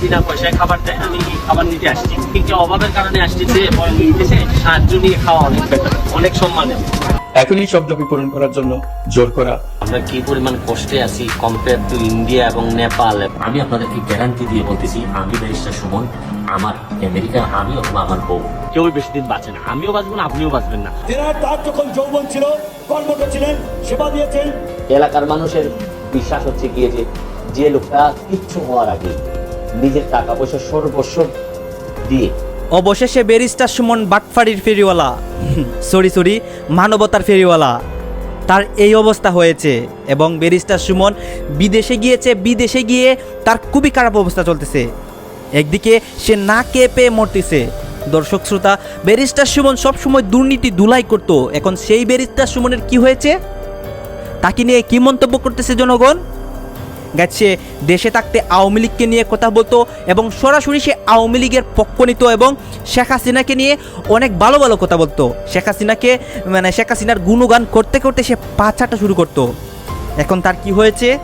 বিনা পয়সায় খাবার দেয় আমি খাবার নিতে আসছি। কিন্তু অভাবের কারণে আসছি যে বরং দেশে সাহায্য নিয়ে খাওয়া অনেক বেটার অনেক সম্মানের এখনই সব দাবি পূরণ করার জন্য জোর করা। আমরা কি পরিমাণ কষ্টে আছি কম্পেয়ার টু ইন্ডিয়া এবং নেপাল আমি আপনাদেরকে গ্যারান্টি দিয়ে বলতেছি আমি ব্যারিস্টার সুমন আমার আমেরিকা আমি অথবা আমার বউ। কেউ বেশি দিন বাঁচে না। আমিও বাঁচবো না আপনিও বাঁচবেন না। তেনার তার যখন যৌবন ছিল কর্মঠ ছিলেন সেবা দিয়েছেন। এলাকার মানুষের বিশ্বাস হচ্ছে গিয়ে যে যে লোকটা কিচ্ছু হওয়ার আগে নিজের টাকা পয়সা সর্বস্ব দিয়ে। অবশেষে ব্যারিস্টার সুমন বাটফাড়ির ফেরিওয়ালা। সরি সরি, মানবতার ফেরিওয়ালা। তার এই অবস্থা হয়েছে এবং ব্যারিস্টার সুমন বিদেশে গিয়েছে, বিদেশে গিয়ে তার খুবই খারাপ অবস্থা চলতেছে। একদিকে সে না কে পেয়ে মরতেছে। দর্শক, শ্রোতা, ব্যারিস্টার সুমন সবসময় দুর্নীতি দুলাই করতো। এখন সেই ব্যারিস্টার সুমনের কি হয়েছে? তাকে নিয়ে কি মন্তব্য করতেছে জনগণ? গেছে। দেশে থাকতে আওয়ামী লীগকে নিয়ে কথা বলতো এবং সরাসরি সে আওয়ামী লীগের পক্ষ নিত এবং শেখ হাসিনাকে নিয়ে অনেক ভালো ভালো কথা বলতো। শেখ হাসিনাকে মানে শেখ হাসিনার গুণগান করতে করতে সে পা ছাটা শুরু করতো। এখন তার কি হয়েছে?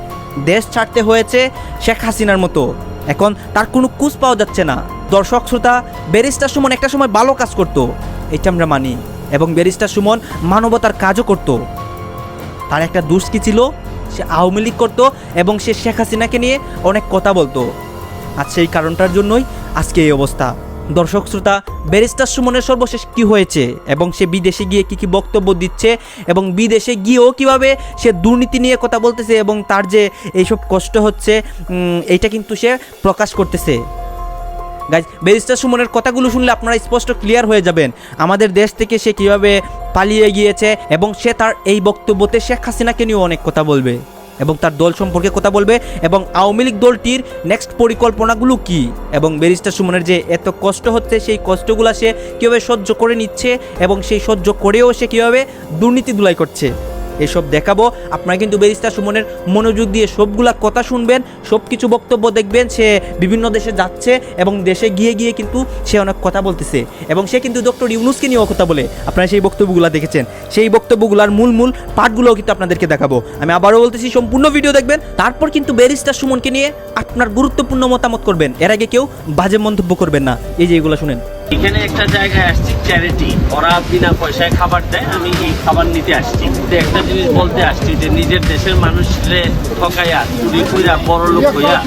দেশ ছাড়তে হয়েছে শেখ হাসিনার মতো। এখন তার কোনো কুচ পাওয়া যাচ্ছে না। দর্শক, শ্রোতা, ব্যারিস্টার সুমন একটা সময় ভালো কাজ করতো। এটা আমরা মানি। এবং ব্যারিস্টার সুমন মানবতার কাজও করতো। তার একটা দোষ কি ছিল? সে আওয়ামী লীগ করতো এবং সে শেখ হাসিনাকে নিয়ে অনেক কথা বলতো। আর সেই কারণটার জন্যই আজকে এই অবস্থা। দর্শক শ্রোতা, ব্যারিস্টার সুমনের সর্বশেষ কি হয়েছে এবং সে বিদেশে গিয়ে কি কি বক্তব্য দিচ্ছে এবং বিদেশে গিয়েও কীভাবে সে দুর্নীতি নিয়ে কথা বলতেছে এবং তার যে এইসব কষ্ট হচ্ছে এইটা কিন্তু সে প্রকাশ করতেছে। গাইজ ব্যারিস্টার সুমনের কথাগুলো শুনলে আপনারা স্পষ্ট ক্লিয়ার হয়ে যাবেন। আমাদের দেশ থেকে সে কীভাবে পালিয়ে গিয়েছে এবং সে তার এই বক্তব্যতে শেখ হাসিনাকে নিয়েও অনেক কথা বলবে এবং তার দল সম্পর্কে কথা বলবে এবং আওয়ামী লীগ দলটির নেক্সট পরিকল্পনাগুলো কি? এবং ব্যারিস্টার সুমনের যে এত কষ্ট হচ্ছে, সেই কষ্টগুলো সে কীভাবে সহ্য করে নিচ্ছে এবং সেই সহ্য করেও সে কীভাবে দুর্নীতি দুলাই করছে? এসব দেখাবো। আপনারা কিন্তু ব্যারিস্টার সুমনের মনোযোগ দিয়ে সবগুলা কথা শুনবেন সব কিছু বক্তব্য দেখবেন, সে বিভিন্ন দেশে যাচ্ছে এবং দেশে গিয়ে গিয়ে কিন্তু সে অনেক কথা বলতেছে। এবং সে কিন্তু ডক্টর ইউনুসকে নিয়েও কথা বলে। আপনারা সেই বক্তব্যগুলো দেখেছেন। সেই বক্তব্যগুলোর মূল মূল পাঠগুলোও কিন্তু আপনাদেরকে দেখাবো। আমি আবারও বলতেছি, সম্পূর্ণ ভিডিও দেখবেন, তারপর কিন্তু ব্যারিস্টার সুমনকে নিয়ে আপনার গুরুত্বপূর্ণ মতামত করবেন। এর আগে কেউ বাজে মন্তব্য করবেন না। এই যে এগুলো শুনেন। এখানে একটা জায়গায় আসছি চ্যারিটি ওরা বিনা পয়সায় খাবার দেয় আমি এই খাবার নিতে আসছি। একটা জিনিস বলতে আসছি যে নিজের দেশের মানুষরে ঠকাইয়া চুরি কইরা বড় লোক হইয়া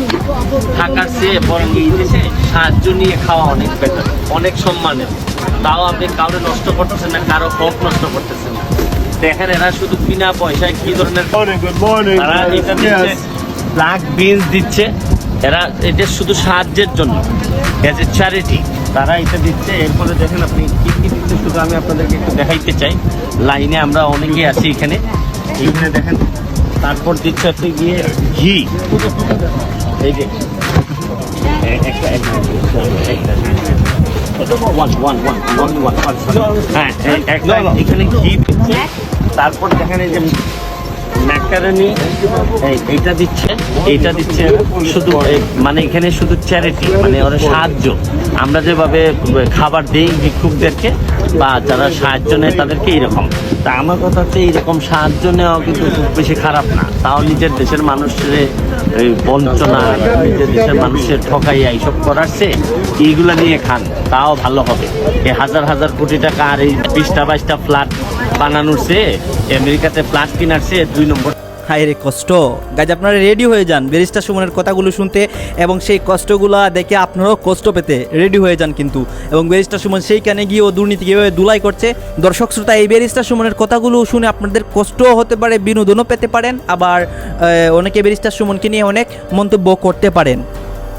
থাকার চেয়ে বরং এই দেশে সাহায্য নিয়ে খাওয়া অনেক বেটার অনেক সম্মানের তাও আপনি কাউরে নষ্ট করতেছেন না কারও হক নষ্ট করতেছেন না। দেখেন এরা শুধু বিনা পয়সায় কি ধরনের তারা এটা দিচ্ছে ব্ল্যাক বিনস দিচ্ছে। এরা এটা শুধু সাহায্যের জন্য। এজ এ চ্যারিটি তারা এটা দিচ্ছে, এরপরে দেখেন আপনি কি কি দিচ্ছে, শুধু আমি আপনাদেরকে একটু দেখাইতে চাই। লাইনে আমরা অনেকে আছি এখানে। এইখানে দেখেন, তারপর দিচ্ছে হচ্ছে গিয়ে ঘি। এই যে হ্যাঁ এখানে ঘি দিচ্ছে। তারপর দেখেন এই যে ম্যাকারনি এইটা দিচ্ছে এইটা দিচ্ছে শুধু মানে এখানে শুধু চ্যারিটি মানে ওরা সাহায্য। আমরা যেভাবে খাবার দিই ভিক্ষুকদেরকে বা যারা সাহায্য নেয় তাদেরকে এইরকম। তা আমার কথা হচ্ছে এইরকম সাহায্য নেওয়া কিন্তু খুব বেশি খারাপ না। তাও নিজের দেশের মানুষের এই বঞ্চনা, নিজের দেশের মানুষের ঠকাইয়া এইসব করার চেয়ে এইগুলা নিয়ে খান, তাও ভালো হবে। এই হাজার হাজার কোটি টাকা আর এই বিশটা বাইশটা ফ্ল্যাট বানানোর চেয়ে আমেরিকাতে ফ্ল্যাট কেনার চেয়ে দুই নম্বর। হায় রে কষ্ট। গাছ আপনারা রেডি হয়ে যান। ব্যারিস্টার সুমনের কথাগুলো শুনতে এবং সেই কষ্টগুলো দেখে আপনারাও কষ্ট পেতে রেডি হয়ে যান কিন্তু। এবং ব্যারিস্টার সুমন সেইখানে গিয়ে ও দুর্নীতি কীভাবে দুলাই করছে, দর্শক শ্রোতা, এই ব্যারিস্টার সুমনের কথাগুলো শুনে আপনাদের কষ্টও হতে পারে, বিনোদনও পেতে পারেন। আবার অনেকে ব্যারিস্টার সুমনকে নিয়ে অনেক মন্তব্য করতে পারেন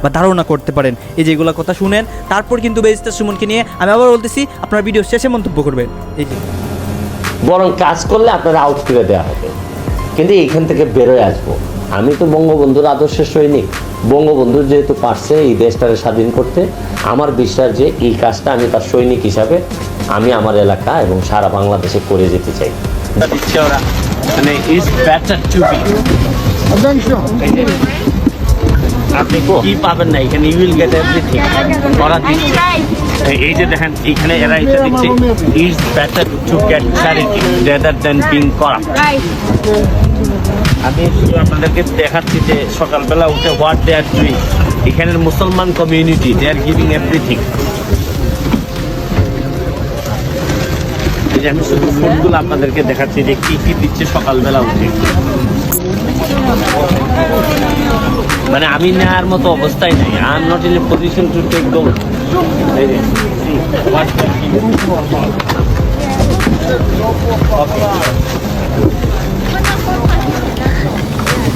বা ধারণা করতে পারেন। এই যেগুলো কথা শুনেন, তারপর কিন্তু ব্যারিস্টার সুমনকে নিয়ে আমি আবার বলতেছি, আপনার ভিডিও শেষে মন্তব্য করবেন। এই যে। বরং কাজ করলে আপনারা আউট করে দেওয়া হবে। কিন্তু এইখান থেকে বেরোয় আসব। আমি তো বঙ্গবন্ধুর আদর্শের সৈনিক। বঙ্গবন্ধু যেহেতু পারছে এই দেশটাকে স্বাধীন করতে আমার বিশ্বাস যে এই কাজটা আমি তার সৈনিক হিসাবে আমি আমার এলাকা এবং সারা বাংলাদেশে করে যেতে চাই। মানে ইজ বেটার টু বি আপনি কি? পাবেন না এখানে ইউ উইল গেট এভরিথিং ওরা দিচ্ছে এই- এই যে দেখেন এখানে এরা এটা দিচ্ছে is better to get charity rather than being corrupt আমি শুধু আপনাদেরকে দেখাচ্ছি যে সকালবেলা উঠে হোয়াট দে আর ডুইং এখানের মুসলমান community they are giving everything এই যে আমি শুধু ফুডগুলো আপনাদেরকে দেখাচ্ছি যে কি কি দিচ্ছে সকালবেলা উঠে। মানে আমি নেওয়ার মতো অবস্থায় নাই। Am not in a position to take those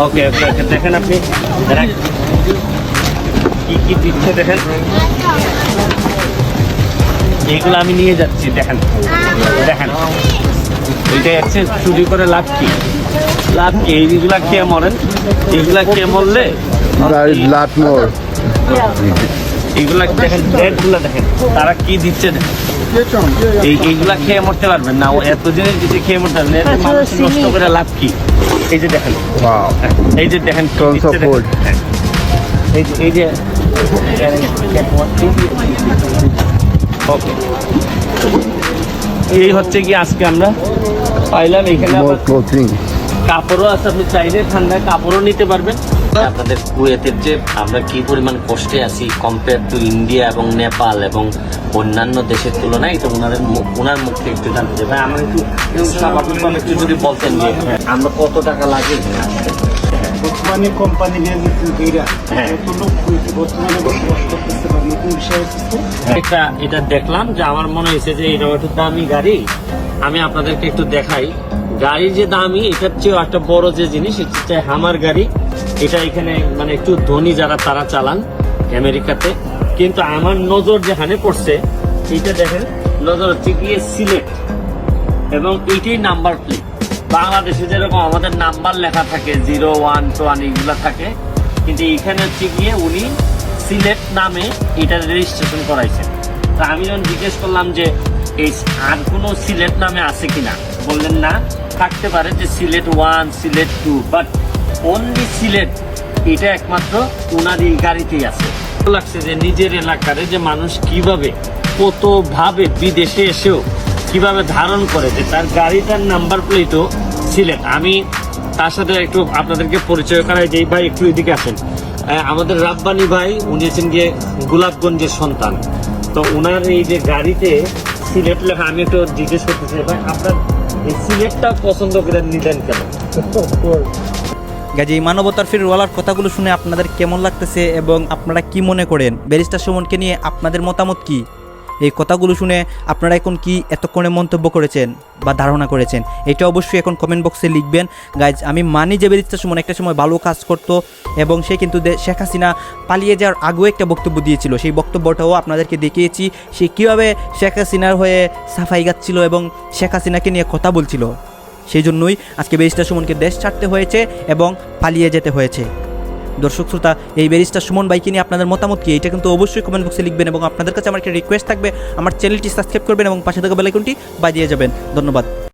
okay okay okay দেখেন আপনি। কি কি দিচ্ছে দেখেন। এইগুলো আমি নিয়ে যাচ্ছি, দেখেন। দেখেন। এটা হচ্ছে চুরি করে লাভ কি? লাভ কি? এইগুলা খেয়ে মরেন? এইগুলা খেয়ে মরলে There is lot more. এইগুলা দেখেন ডেটগুলো দেখেন তারা কি দিচ্ছে দেখেন। এই এইগুলা খেয়ে মরতে পারবেন না ও এত জিনিস যদি খেয়ে মরতে পারবেন এতে মানুষ নষ্ট করে লাভ কি এই যে দেখেন. এই যে দেখেন দিচ্ছে. হ্যাঁ। এই যে এই যে ওকে এই হচ্ছে কি আজকে আমরা পাইলাম এখানে. কাপড়ও আছে আপনি চাইলে ঠান্ডায় কাপড়ও নিতে পারবেন। আপনাদের কুয়েতের যে আমরা কি পরিমাণ কষ্টে আছি কম্পেয়ার টু ইন্ডিয়া এবং নেপাল এবং অন্যান্য দেশের তুলনায় তো ওনাদের মুখ- ওনার মুখ থেকে একটু জানতে চাই। ভাই আমরা একটু স্বাভাবিকভাবে একটু যদি বলতেন যে আমরা কত টাকা লাগে? বর্তমানে কোম্পানি নির্বাচন হ্যাঁ। হচ্ছে। এটা এটা দেখলাম যে আমার মনে হয়েছে যে এটা একটু দামি গাড়ি। আমি আপনাদেরকে একটু দেখাই। গাড়ির যে দামি, এটার চেয়েও একটা বড় যে জিনিস, এটা হামার গাড়ি। এটা এখানে মানে একটু ধনী যারা, তারা চালান আমেরিকাতে। কিন্তু আমার নজর যেখানে পড়ছে এটা দেখেন, নজর হচ্ছে গিয়ে সিলেট। এবং এইটাই নাম্বার প্লেট। বাংলাদেশে যেরকম আমাদের নাম্বার লেখা থাকে, জিরো, ওয়ান ওয়ান এগুলো থাকে। কিন্তু এখানে হচ্ছে গিয়ে উনি সিলেট নামে এটা রেজিস্ট্রেশন করাইছেন। তা আমি যখন জিজ্ঞেস করলাম যে, এই আর কোনো সিলেট নামে আছে কিনা? বললেন না, থাকতে পারে যে Sylhet one, Sylhet two but only Sylhet, এটা একমাত্র ওনার এই গাড়িতেই আছে। লাগছে যে নিজের এলাকার যে মানুষ কীভাবে, কতভাবে বিদেশে এসেও কীভাবে ধারণ করে যে তার গাড়িটার নাম্বার প্লেটও সিলেট। আমি তার সাথে একটু আপনাদেরকে পরিচয় করাই যে ভাই, একটু এদিকে আসেন। আমাদের রাব্বানি ভাই, উনি হচ্ছেন গিয়ে গোলাপগঞ্জের সন্তান। তো ওনার এই যে গাড়িতে সিলেট লেখা, আমি একটু জিজ্ঞেস করতে চাই, ভাই, আপনার এই সিলেটটা পছন্দ করে নিলেন কেন? গাজী মানবতার ফিরওয়ালার কথাগুলো শুনে আপনাদের কেমন লাগতেছে এবং আপনারা কি মনে করেন? ব্যারিস্টার সুমনকে নিয়ে আপনাদের মতামত কি? এই কথাগুলো শুনে আপনারা এখন কি এতক্ষণে মন্তব্য করেছেন বা ধারণা করেছেন? এটা অবশ্যই এখন কমেন্ট বক্সে লিখবেন। গাইজ আমি মানি যে ব্যারিস্টার সুমন একটা সময় ভালো কাজ করতো এবং সে কিন্তু শেখ হাসিনা পালিয়ে যাওয়ার আগেও একটা বক্তব্য দিয়েছিল। সেই বক্তব্যটাও আপনাদেরকে দেখিয়েছি। সে কীভাবে শেখ হাসিনার হয়ে সাফাই গাচ্ছিল এবং শেখ হাসিনাকে নিয়ে কথা বলছিল। সেই জন্যই আজকে ব্যারিস্টার সুমনকে দেশ ছাড়তে হয়েছে এবং পালিয়ে যেতে হয়েছে। দর্শক শ্রোতা, এই ব্যারিস্টার সুমন বাইকে নিয়ে আপনাদের মতামত কি? এটা কিন্তু অবশ্যই কমেন্ট বক্সে লিখবেন এবং আপনাদের কাছে আমার একটা রিকোয়েস্ট থাকবে। আমার চ্যানেলটি সাবস্ক্রাইব করবেন এবং পাশে থাকা বেলাইকনটি বাজিয়ে যাবেন। ধন্যবাদ।